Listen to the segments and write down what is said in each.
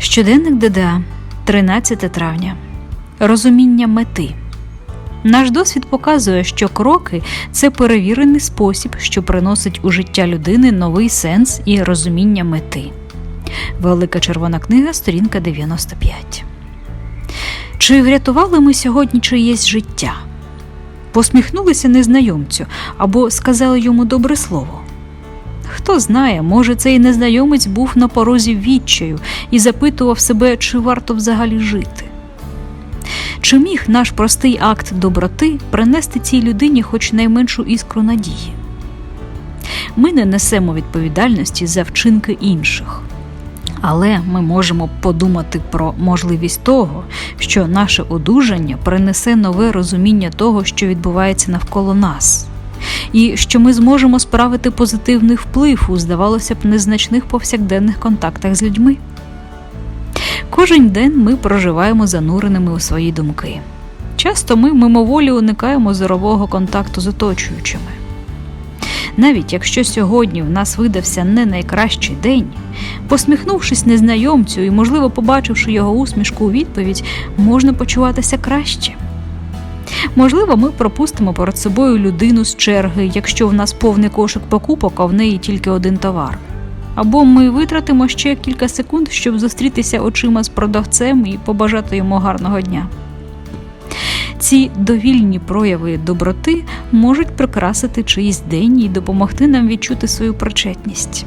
Щоденник ДДА, 13 травня. Розуміння мети. Наш досвід показує, що кроки це перевірений спосіб, що приносить у життя людини новий сенс і розуміння мети. Велика червона книга, сторінка 95. Чи врятували ми сьогодні чиєсь життя? Посміхнулися незнайомцю або сказали йому добре слово. Хто знає, може, цей незнайомець був на порозі відчаю і запитував себе, чи варто взагалі жити. Чи міг наш простий акт доброти принести цій людині хоч найменшу іскру надії? Ми не несемо відповідальності за вчинки інших. Але ми можемо подумати про можливість того, що наше одужання принесе нове розуміння того, що відбувається навколо нас, і що ми зможемо справити позитивний вплив у, здавалося б, незначних повсякденних контактах з людьми. Кожен день ми проживаємо зануреними у свої думки. Часто ми мимоволі уникаємо зорового контакту з оточуючими. Навіть якщо сьогодні в нас видався не найкращий день, посміхнувшись незнайомцю і, можливо, побачивши його усмішку у відповідь, можна почуватися краще. Можливо, ми пропустимо перед собою людину з черги, якщо в нас повний кошик покупок, а в неї тільки один товар. Або ми витратимо ще кілька секунд, щоб зустрітися очима з продавцем і побажати йому гарного дня. Ці довільні прояви доброти можуть прикрасити чийсь день і допомогти нам відчути свою причетність.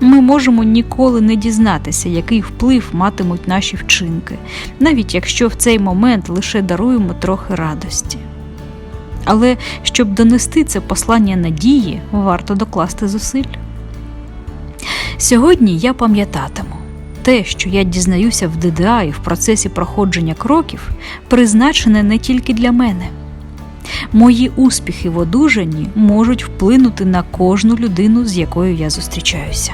Ми можемо ніколи не дізнатися, який вплив матимуть наші вчинки, навіть якщо в цей момент лише даруємо трохи радості. Але щоб донести це послання надії, варто докласти зусиль. Сьогодні я пам'ятатиму те, що я дізнаюся в ДДА і в процесі проходження кроків, призначене не тільки для мене. Мої успіхи в одужанні можуть вплинути на кожну людину, з якою я зустрічаюся.